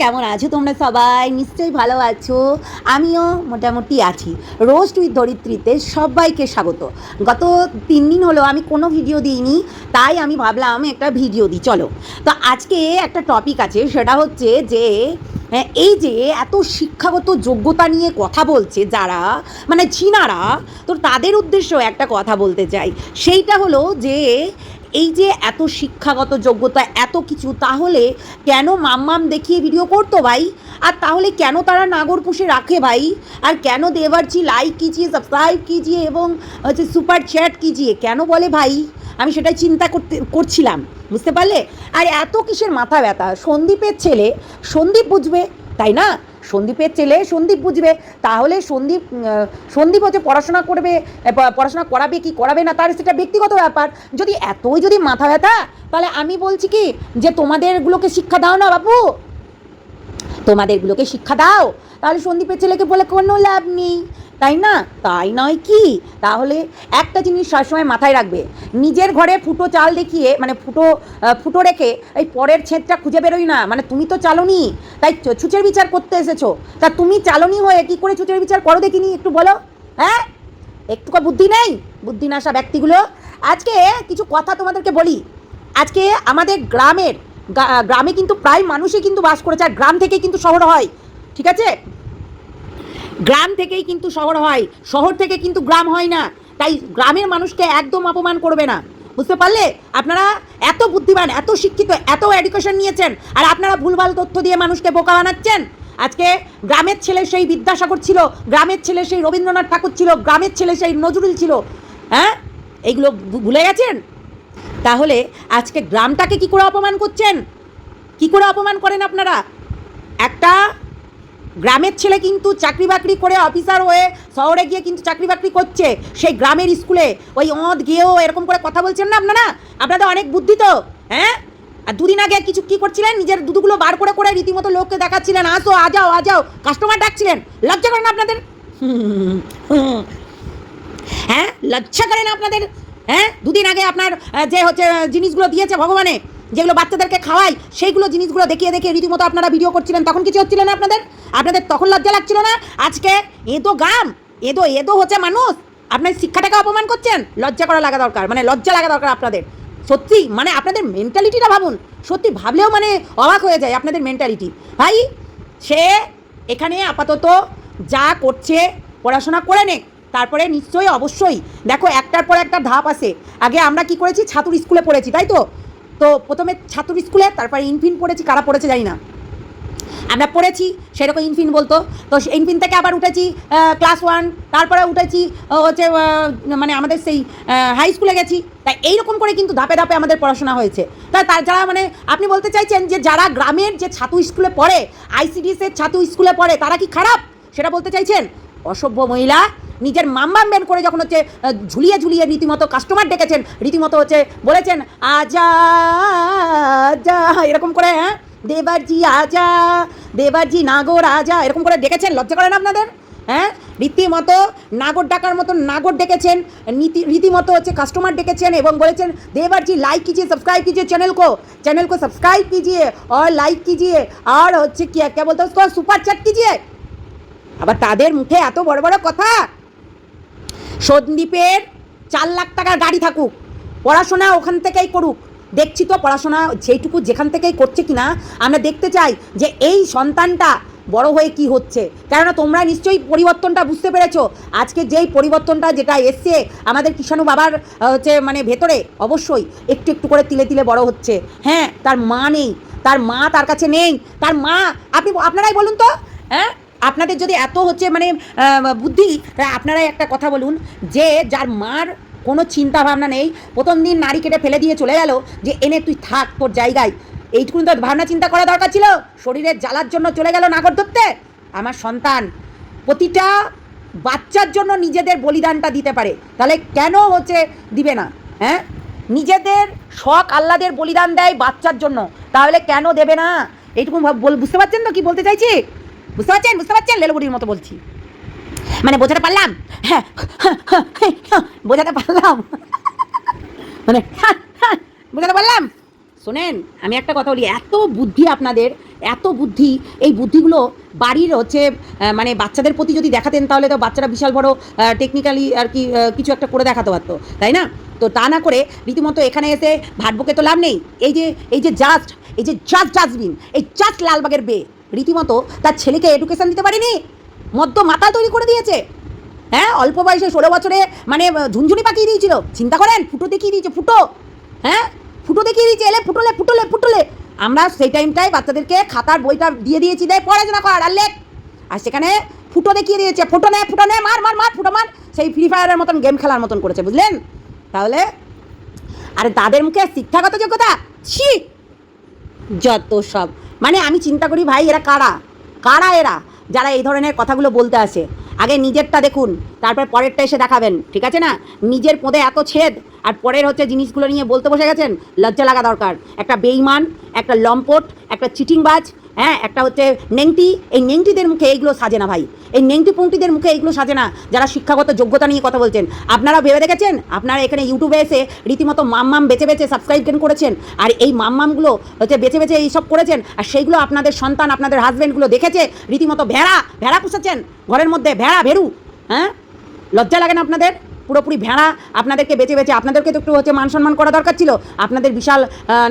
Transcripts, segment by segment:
কেমন আছো তোমরা সবাই? নিশ্চয়ই ভালো আছো। আমিও মোটামুটি আছি। রোস্ট উইথ ধরিত্রীতে সবাইকে স্বাগত। গত তিন দিন হলো আমি কোনো ভিডিও দিইনি তাই আমি ভাবলাম একটা ভিডিও দিই। চলো। তো আজকে একটা টপিক আছে সেটা হচ্ছে যে হ্যাঁ, এই যে এত শিক্ষাগত যোগ্যতা নিয়ে কথা বলছে যারা মানে চীনারা তো তাদের উদ্দেশ্য একটা কথা বলতে চাই। সেইটা হলো যে এই যে এত শিক্ষাগত যোগ্যতা, এত কিছু, তাহলে কেন মাম্মাম দেখিয়ে ভিডিও করতো ভাই? আর তাহলে কেন তারা নাগর পুষে রাখে ভাই? আর কেন দেবারজি লাইক কিজিয়ে সাবস্ক্রাইব কিজিয়ে এবং হচ্ছে সুপার চ্যাট কিজিয়ে কেন বলে ভাই? আমি সেটাই চিন্তা করতে, করছিলাম, বুঝতে পারলে? আর এত কিসের মাথা ব্যথা? সন্দীপের ছেলে সন্দীপ বুঝবে, তাই না? সন্দীপের ছেলে সন্দীপ বুঝবে, তাহলে সন্দীপ সন্দীপ হচ্ছে পড়াশোনা করবে পড়াশোনা করাবে কি করাবে না, তার সেটা ব্যক্তিগত ব্যাপার। যদি এতই যদি মাথা ব্যথা, তাহলে আমি বলছি কি যে তোমাদেরগুলোকে শিক্ষা দাও না বাবু তোমাদেরগুলোকে শিক্ষা দাও। তাহলে সন্দীপের ছেলেকে বলে কোনো লাভ নেই। তাই না? তাই নয় কি? তাহলে একটা জিনিস সবসময় মাথায় রাখবে। নিজের ঘরে ফুটো চাল দেখিয়ে মানে ফুটো ফুটো রেখে এই পরের ছেদটা খুঁজে বেরোই না। মানে তুমি তো চালনি। তাই ছুঁচের বিচার করতে এসেছ। তা তুমি চালনি হয়ে কি করে ছুচের বিচার করো দেখিনি একটু বলো? হ্যাঁ? একটুকু বুদ্ধি নেই? বুদ্ধি না আসা ব্যক্তিগুলো। আজকে কিছু কথা তোমাদেরকে বলি। আজকে আমাদের গ্রামের গ্রামে কিন্তু প্রায় মানুষই কিন্তু বাস করেছে। আর গ্রাম থেকে কিন্তু শহর হয়। ঠিক আছে? গ্রাম থেকেই কিন্তু শহর হয়, শহর থেকে কিন্তু গ্রাম হয় না। তাই গ্রামের মানুষকে একদম অপমান করবে না। বুঝতে পারলে? আপনারা এত বুদ্ধিমান, এত শিক্ষিত, এত এডুকেশন নিয়েছেন, আর আপনারা ভুলভাল তথ্য দিয়ে মানুষকে বোকা বানাচ্ছেন? আজকে গ্রামের ছেলে সেই বিদ্যাসাগর ছিল, গ্রামের ছেলে সেই রবীন্দ্রনাথ ঠাকুর ছিল, গ্রামের ছেলে সেই নজরুল ছিল। হ্যাঁ? এইগুলো ভুলে গেছেন? তাহলে আজকে গ্রামটাকে কি করে অপমান করছেন? কি করে অপমান করেন আপনারা? একটা গ্রামের ছেলে কিন্তু চাকরি বাকরি করে অফিসার হয়ে শহরে গিয়ে কিন্তু চাকরি বাকরি করছে। সেই গ্রামের স্কুলে ওই অঁধ গিয়েও এরকম করে কথা বলছেন না আপনারা? আপনাদের অনেক বুদ্ধি তো হ্যাঁ? আর দুদিন আগে কিছু কি করছিলেন? নিজের দুধগুলো বার করে করে রীতিমতো লোককে দেখাচ্ছিলেন। আসো, আ যাও কাস্টমার ডাকছিলেন। লজ্জা করেন আপনাদের? হ্যাঁ? লজ্জা করেন আপনাদের? হ্যাঁ? দুদিন আগে আপনার যে হচ্ছে জিনিসগুলো দিয়েছে ভগবানে, যেগুলো বাচ্চাদেরকে খাওয়াই সেইগুলো জিনিসগুলো দেখিয়ে দেখিয়ে রীতিমতো আপনারা ভিডিও করছিলেন। তখন কিছু হচ্ছিল না আপনাদের? আপনাদের তখন লজ্জা লাগছিল না? আজকে এদো গ্রাম, এদো এদো হচ্ছে মানুষ। আপনার শিক্ষাটাকে অপমান করছেন? লজ্জা করা লাগা দরকার মানে লজ্জা লাগা দরকার আপনাদের। সত্যি মানে আপনাদের মেন্টালিটিটা ভাবুন। সত্যি ভাবলেও মানে অবাক হয়ে যায় আপনাদের মেন্টালিটি ভাই, সে এখানে আপাতত যা করছে, পড়াশোনা করে নে তারপরে নিশ্চয়ই, অবশ্যই। দেখো, একটার পর একটা ধাপ আসে। আগে আমরা কি করেছি? ছাতুর স্কুলে পড়েছি, তাই তো? তো প্রথমে ছাতুর স্কুলে, তারপরে ইনফিন পড়েছি, কারা পড়েছে জানি না। আমরা পড়েছি, সেরকম ইনফিন বলতো। তো ইনফিন থেকে আবার উঠেছি ক্লাস ওয়ান তারপরে উঠেছি হচ্ছে মানে আমাদের সেই হাই স্কুলে গেছি। তাই এইরকম করে কিন্তু ধাপে ধাপে আমাদের পড়াশোনা হয়েছে। তাই তার যারা মানে আপনি বলতে চাইছেন যে যারা গ্রামের যে ছাতু স্কুলে পড়ে আইসিডিএসের ছাতু স্কুলে পড়ে, তারা কি খারাপ? সেটা বলতে চাইছেন? অসভ্য মহিলা, নিজের মাম্বাম বেন করে যখন হচ্ছে ঝুলিয়ে ঝুলিয়ে রীতিমতো কাস্টমার ডেকেছেন, রীতিমতো হচ্ছে বলেছেন আজা আজা এরকম করে হ্যাঁ? দেবারজি আজা, দেবারজি নাগর আজা, এরকম করে ডেকেছেন? লজ্জা করেন আপনাদের? হ্যাঁ? রীতিমতো নাগর ডাকার মতো নাগর ডেকেছেন, নীতি, রীতিমতো হচ্ছে কাস্টমার ডেকেছেন এবং বলেছেন, দেবারজি লাইক কিজিয়ে সাবস্ক্রাইব কিজিয়ে চ্যানেল কো চ্যানেল কো সাবস্ক্রাইব কিজিয়ে, আর লাইক কিজিয়ে, আর হচ্ছে কি, কে বলতে সুপার চ্যাট কিজিয়ে? আবার তাদের মুখে এত বড় বড় কথা? সন্দীপের চার লাখ টাকার গাড়ি থাকুক, পড়াশোনা ওখান থেকেই করুক দেখছি তো পড়াশোনা সেইটুকু যেখান থেকেই করছে কিনা, আমরা দেখতে চাই যে এই সন্তানটা বড় হয়ে কি হচ্ছে। কেননা তোমরা নিশ্চয়ই পরিবর্তনটা বুঝতে পেরেছ। আজকে যেই পরিবর্তনটা যেটা এসছে আমাদের কিষাণু বাবার হচ্ছে মানে ভেতরে, অবশ্যই একটু একটু করে তিলে তিলে বড় হচ্ছে। হ্যাঁ তার মা নেই, তার মা তার কাছে নেই, তার মা, আপনি, আপনারাই বলুন তো হ্যাঁ? আপনাদের যদি এত হচ্ছে মানে বুদ্ধি আপনারাই একটা কথা বলুন যে যার মার কোনো চিন্তা ভাবনা নেই। প্রথম দিন নারী কেটে ফেলে দিয়ে চলে গেল যে, এনে তুই থাক তোর জায়গায়। এইটুকুন তো ভাবনা চিন্তা করা দরকার ছিল। শরীরের জ্বালার জন্য চলে গেল নাগর ধরতে আমার সন্তান, প্রতিটা বাচ্চার জন্য নিজেদের বলিদানটা দিতে পারে। তাহলে কেন হচ্ছে দিবে না হ্যাঁ? নিজেদের শখ আহ্লাদের বলিদান দেয় বাচ্চার জন্য। তাহলে কেন দেবে না? এইটুকু বুঝতে পারছেন তো কি বলতে চাইছি? বুঝতে পারছেন? বুঝতে পারছেন? লেলবুড়ির মতো বলছি। মানে বোঝাতে পারলাম? হ্যাঁ বোঝাতে পারলাম। মানে বোঝাতে পারলাম? শোনেন, আমি একটা কথা বলি, এত বুদ্ধি আপনাদের, এত বুদ্ধি, এই বুদ্ধিগুলো বাড়ির হচ্ছে মানে বাচ্চাদের প্রতি যদি দেখাতেন, তাহলে তো বাচ্চারা বিশাল বড় টেকনিক্যালি আর কি কিছু একটা করে দেখাতে পারতো, তাই না? তো তা না করে রীতিমতো এখানে এসে ভাটবকে তো লাভ নেই। এই যে এই যে জাস্ট এই যে জাস্ট ডাস্টবিন এই জাস্ট লালবাগের বে রীতিমতো তার ছেলেকে এডুকেশন দিতে পারেনি? মদ্য মাথা তৈরি করে দিয়েছে। হ্যাঁ অল্প বয়সে ষোলো বছরে মানে ঝুনঝুনি পাকিয়ে দিয়েছিল। চিন্তা করেন, ফুটো দেখিয়ে দিয়েছে, ফুটো। হ্যাঁ ফুটো দেখিয়ে দিয়েছে, এলে ফুটোলে ফুটোলে ফুটোলে। আমরা সেই টাইমটায় বাচ্চাদেরকে খাতার বইটা দিয়ে দিয়েছি দেয় পড়াশোনা কর, আর লেখ। আর সেখানে ফুটো দেখিয়ে দিয়েছে, ফুটো নে ফুটো নে, মার মার মার, ফুটো মার। সেই ফ্রি ফায়ারের মতন গেম খেলার মতন করেছে, বুঝলেন? তাহলে, আর তাদের মুখে শিক্ষাগত যোগ্যতা? ছি! যত সব। মানে আমি চিন্তা করি ভাই, এরা কারা? কারা এরা? যারা এই ধরনের কথাগুলো বলতে আসে। আগে নিজেরটা দেখুন, তারপর পরেরটা এসে দেখাবেন, ঠিক আছে না? নিজের পদে এত ছেদ, আর পরের হচ্ছে জিনিসগুলো নিয়ে বলতে বসে গেছেন, লজ্জা লাগা দরকার। একটা বেইমান, একটা লম্পট, একটা চিটিংবাজ হ্যাঁ একটা হচ্ছে নেংটি। এই নেংটিদের মুখে এইগুলো সাজে না ভাই। এই নেংটি পুংটিদের মুখে এইগুলো সাজে না। যারা শিক্ষাগত যোগ্যতা নিয়ে কথা বলছেন, আপনারা ভেবে দেখেছেন? আপনারা এখানে ইউটিউবে এসে রীতিমতো মাম্মাম বেছে বেছে সাবস্ক্রাইব করেছেন, আর এই মাম্মামগুলো হচ্ছে বেছে বেছে এইসব করেছেন, আর সেইগুলো আপনাদের সন্তান, আপনাদের হাজব্যান্ডগুলো দেখেছে, রীতিমতো ভেড়া ভেড়া পুষেছেন ঘরের মধ্যে ভেড়া, ভেরু হ্যাঁ? লজ্জা লাগে না আপনাদের? পুরোপুরি ভেড়া আপনাদেরকে বেঁচে বেঁচে, আপনাদেরকে তো একটু হচ্ছে মান সম্মান করা দরকার ছিল। আপনাদের বিশাল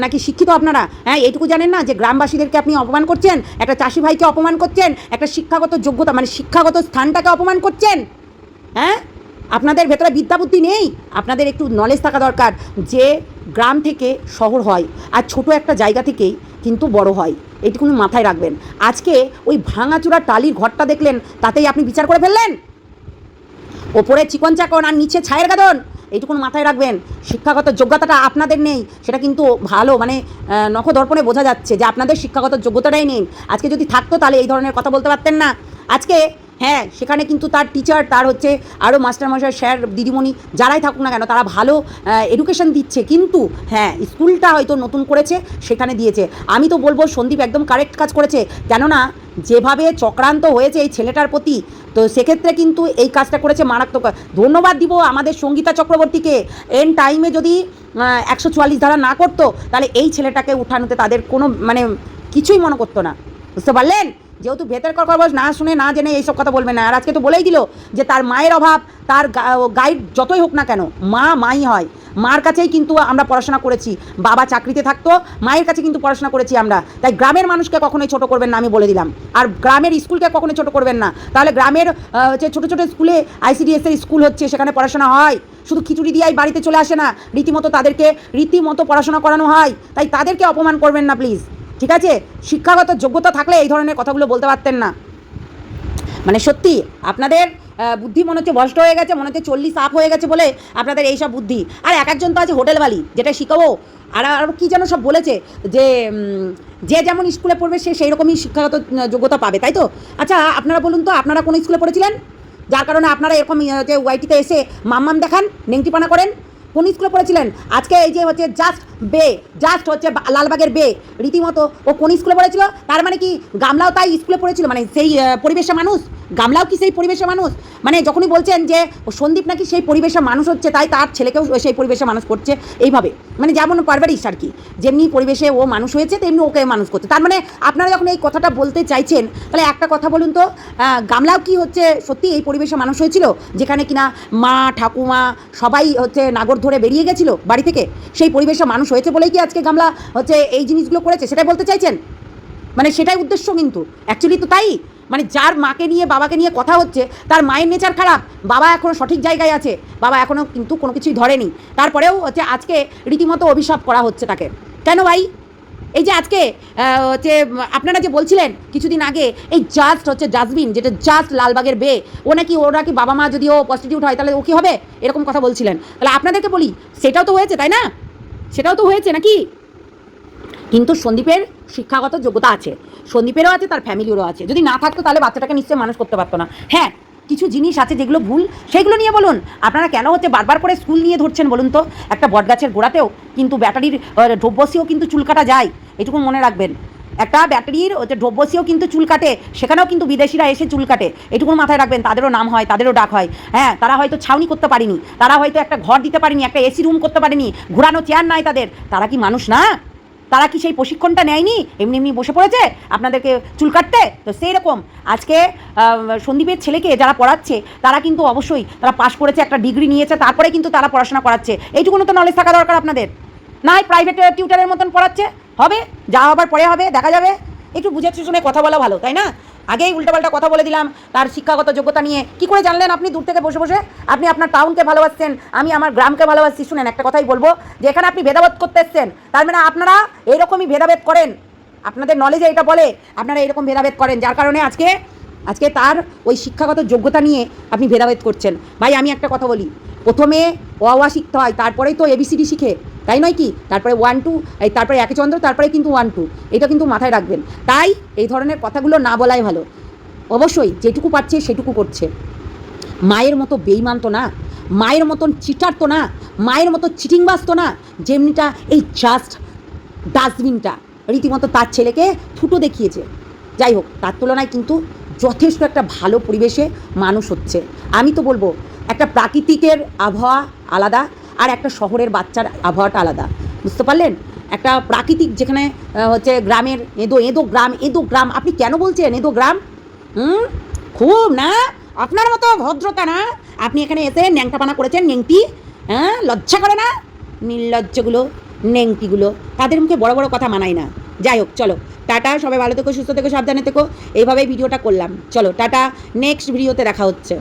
নাকি শিক্ষিত আপনারা? হ্যাঁ এইটুকু জানেন না যে গ্রামবাসীদেরকে আপনি অপমান করছেন, একটা চাষি ভাইকে অপমান করছেন, একটা শিক্ষাগত যোগ্যতা মানে শিক্ষাগত স্থানটাকে অপমান করছেন? হ্যাঁ? আপনাদের ভেতরে বিদ্যা বুদ্ধি নেই? আপনাদের একটু নলেজ থাকা দরকার যে গ্রাম থেকে শহর হয় আর ছোট একটা জায়গা থেকেই কিন্তু বড় হয়। এইটুকুনি মাথায় রাখবেন। আজকে ওই ভাঙাচূড়া টালির ঘরটা দেখলেন, তাতেই আপনি বিচার করে ফেললেন? ওপরে চিকন চাকন আর নিচে ছায়ের গাদন, এইটুকুন মাথায় রাখবেন। শিক্ষাগত যোগ্যতাটা আপনাদের নেই, সেটা কিন্তু ভালো মানে নখদর্পণে বোঝা যাচ্ছে যে আপনাদের শিক্ষাগত যোগ্যতাটাই নেই। আজকে যদি থাকতো তাহলে এই ধরনের কথা বলতে পারতেন না। আজকে হ্যাঁ সেখানে কিন্তু তার টিচার তার হচ্ছে আরও মাস্টারমশাই স্যার দিদিমণি, যারাই থাকুক না কেন, তারা ভালো এডুকেশন দিচ্ছে। কিন্তু হ্যাঁ স্কুলটা হয়তো নতুন করেছে, সেখানে দিয়েছে। আমি তো বলব, সন্দীপ একদম কারেক্ট কাজ করেছে। কেননা, যেভাবে চক্রান্ত হয়েছে এই ছেলেটার প্রতি তো সেক্ষেত্রে কিন্তু এই কাজটা করেছে মারাত্মক। ধন্যবাদ দিব আমাদের সঙ্গীতা চক্রবর্তীকে। এন টাইমে যদি একশো চুয়াল্লিশ ধারা না করতো, তাহলে এই ছেলেটাকে উঠানোতে তাদের কোনো মানে কিছুই মনে করতো না। বুঝতে পারলেন? যেহেতু ভেতর খবর না শুনে, না জেনে এইসব কথা বলবে না। আর আজকে তো বলেই দিল যে তার মায়ের অভাব, তার গাইড যতই হোক না কেন, মা, মাই হয়। মার কাছেই কিন্তু আমরা পড়াশোনা করেছি। বাবা চাকরিতে থাকতো, মায়ের কাছে কিন্তু পড়াশোনা করেছি আমরা। তাই গ্রামের মানুষকে কখনোই ছোট করবেন না, আমি বলে দিলাম। আর গ্রামের স্কুলকে কখনোই ছোট করবেন না। তাহলে গ্রামের যে ছোটো ছোটো স্কুলে আইসিডিএস এর স্কুল হচ্ছে, সেখানে পড়াশোনা হয়। শুধু খিচুড়ি দিয়েই বাড়িতে চলে আসে না, রীতিমতো তাদেরকে, রীতিমতো পড়াশোনা করানো হয়। তাই তাদেরকে অপমান করবেন না প্লিজ ঠিক আছে? শিক্ষাগত যোগ্যতা থাকলে এই ধরনের কথাগুলো বলতে পারতেন না। মানে সত্যি, আপনাদের বুদ্ধি মনে হচ্ছে ভ্রষ্ট হয়ে গেছে, মনে হচ্ছে চল্লিশ আপ হয়ে গেছে বলে আপনাদের এইসব বুদ্ধি। আর এক একজন তো আছে হোটেলওয়ালি, যেটা শিখাবো। আর আরও কী যেন সব বলেছে যে যে যেমন স্কুলে পড়বে সে সেই রকমই শিক্ষাগত যোগ্যতা পাবে, তাই তো? আচ্ছা আপনারা বলুন তো, আপনারা কোন স্কুলে পড়েছিলেন? যার কারণে আপনারা এরকম যে ওয়াইটিতে এসে মাম্মাম দেখান নেংটিপানা করেন। কোন স্কুলে পড়েছিলেন? আজকে এই যে হচ্ছে জাস্ট বে জাস্ট হচ্ছে লালবাগের বে। রীতিমতো ও কোন স্কুলে পড়েছিল? তার মানে কি গামলাও তাই স্কুলে পড়েছিল? মানে সেই আহ, পরিবেশের মানুষ? গামলাও কি সেই পরিবেশের মানুষ? মানে যখনই বলছেন যে সন্দীপ নাকি সেই পরিবেশের মানুষ হচ্ছে তাই তার ছেলেকেও সেই পরিবেশে মানুষ করছে এইভাবে। মানে যেমন পারবারিস আর কি। যেমনি পরিবেশে ও মানুষ হয়েছে তেমনি ওকে মানুষ করছে। তার মানে আপনারা যখন এই কথাটা বলতে চাইছেন তাহলে একটা কথা বলুন তো গামলাও কি হচ্ছে সত্যি এই পরিবেশে মানুষ হয়েছিল? যেখানে কিনা মা ঠাকুমা সবাই হচ্ছে নাগর ধরে বেরিয়ে গেছিল বাড়ি থেকে? সেই পরিবেশে মানুষ হয়েছে বলেই কি আজকে গামলা হচ্ছে এই জিনিসগুলো করেছে? সেটাই বলতে চাইছেন? মানে সেটাই উদ্দেশ্য কিন্তু। অ্যাকচুয়ালি তো তাই। মানে যার মাকে নিয়ে, বাবাকে নিয়ে কথা হচ্ছে, তার মায়ের নেচার খারাপ। বাবা এখনও সঠিক জায়গায় আছে। বাবা এখনও কিন্তু কোনো কিছুই ধরেনি। তারপরেও হচ্ছে আজকে রীতিমতো অভিশাপ করা হচ্ছে তাকে। কেন ভাই? এই যে আজকে হচ্ছে, আপনারা যে বলছিলেন কিছুদিন আগে, এই জাস্ট হচ্ছে ডাস্টবিন যেটা জাস্ট লালবাগের বে ও নাকি, ওর নাকি বাবা মা যদি ও হয়, তাহলে ও কী হবে? এরকম কথা বলছিলেন। তাহলে আপনাদেরকে বলি, সেটাও তো হয়েছে, তাই না? সেটাও তো হয়েছে নাকি? কিন্তু সন্দীপের শিক্ষাগত যোগ্যতা আছে। সন্দীপেরও আছে, তার ফ্যামিলিরও আছে। যদি না থাকতো তাহলে বাচ্চাটাকে নিশ্চয়ই মানুষ করতে পারতো না। হ্যাঁ কিছু জিনিস আছে যেগুলো ভুল, সেগুলো নিয়ে বলুন। আপনারা কেন হচ্ছে বারবার করে স্কুল নিয়ে ধরছেন বলুন তো? একটা বটগাছের গোড়াতেও কিন্তু ব্যাটারির ডোবসিও কিন্তু চুলকাটা যায়। এটুকু মনে রাখবেন। একটা ব্যাটারির ডোবসিও কিন্তু চুল কাটে, সেখানেও কিন্তু বিদেশিরা এসে চুল কাটে। এটুকু মাথায় রাখবেন, তাদেরও নাম হয়, তাদেরও ডাক হয়। হ্যাঁ তারা হয়তো ছাউনি করতে পারেনি, তারা হয়তো একটা ঘর দিতে পারেনি, একটা এসি রুম করতে পারেনি, ঘোরানো চেয়ার নাই তাদের। তারা কি মানুষ না? তারা কি সেই প্রশিক্ষণটা নেয়নি? এমনি এমনি বসে পড়েছে আপনাদেরকে চুল কাটতে? তো সেই রকম আজকে সন্দীপের ছেলেকে যারা পড়াচ্ছে, তারা কিন্তু অবশ্যই, তারা পাশ করেছে, একটা ডিগ্রি নিয়েছে, তারপরে কিন্তু তারা পড়াশোনা করাচ্ছে। এইটুকুনো তো নলেজ থাকা দরকার আপনাদের। নাই প্রাইভেট টিউটারের মতন পড়াচ্ছে। হবে, যা আবার পরে হবে, দেখা যাবে। একটু বুঝে শুনে কথা বলা ভালো, তাই না? আগেই উল্টাপাল্টা কথা বলে দিলাম, তার শিক্ষাগত যোগ্যতা নিয়ে। কি করে জানলেন আপনি দূর থেকে বসে বসে? আপনি আপনার টাউনকে ভালোবাসছেন, আমি আমার গ্রামকে ভালোবাসছি। শুনেন, একটা কথাই বলব, যে এখানে আপনি ভেদাভেদ করতে এসছেন। তার মানে আপনারা এইরকমই ভেদাভেদ করেন। আপনাদের নলেজে এটা বলে, আপনারা এরকম ভেদাভেদ করেন, যার কারণে আজকে আজকে তার ওই শিক্ষাগত যোগ্যতা নিয়ে আপনি ভেদাভেদ করছেন। ভাই, আমি একটা কথা বলি, প্রথমে অ আ শিখতে হয়, তারপরেই তো এবিসিডি শিখে। তাই নয় কি? তারপরে ওয়ান টু এই তারপরে একে চন্দ্র, তারপরে কিন্তু ওয়ান টু এটা কিন্তু মাথায় রাখবেন। তাই এই ধরনের কথাগুলো না বলাই ভালো। অবশ্যই যেটুকু পাচ্ছে সেটুকু করছে। মায়ের মতো বেইমান তো না। মায়ের মতন চিটার তো না। মায়ের মতো চিটিংবাজ তো না। যেমনিটা এই জাস্ট ডাস্টবিনটা রীতিমতো তার ছেলেকে ফুটো দেখিয়েছে। যাই হোক, তার তুলনায় কিন্তু যথেষ্ট একটা ভালো পরিবেশে মানুষ হচ্ছে। আমি তো বলব, একটা প্রাকৃতিকের আবহাওয়া আলাদা আর একটা শহরের বাচ্চার আবহাওয়াটা আলাদা। বুঝতে পারলেন? একটা প্রাকৃতিক যেখানে হচ্ছে গ্রামের এঁদো এঁদো গ্রাম এঁদো গ্রাম, আপনি কেন বলছেন এঁদো গ্রাম? হুম? খুব না? আপনার মতো ভদ্রতা না? আপনি এখানে এসে ন্যাংটাপানা করেছেন নেংটি হ্যাঁ? লজ্জা করে না? নির্লজ্জগুলো নেংটিগুলো তাদের মুখে বড় বড় কথা মানায় না। যাই হোক, চলো। টাটা, সবাই ভালো থেকো, সুস্থ থেকো, সাবধানে থেকো। এইভাবেই ভিডিওটা করলাম। চলো, টাটা। নেক্সট ভিডিওতে দেখা হচ্ছে।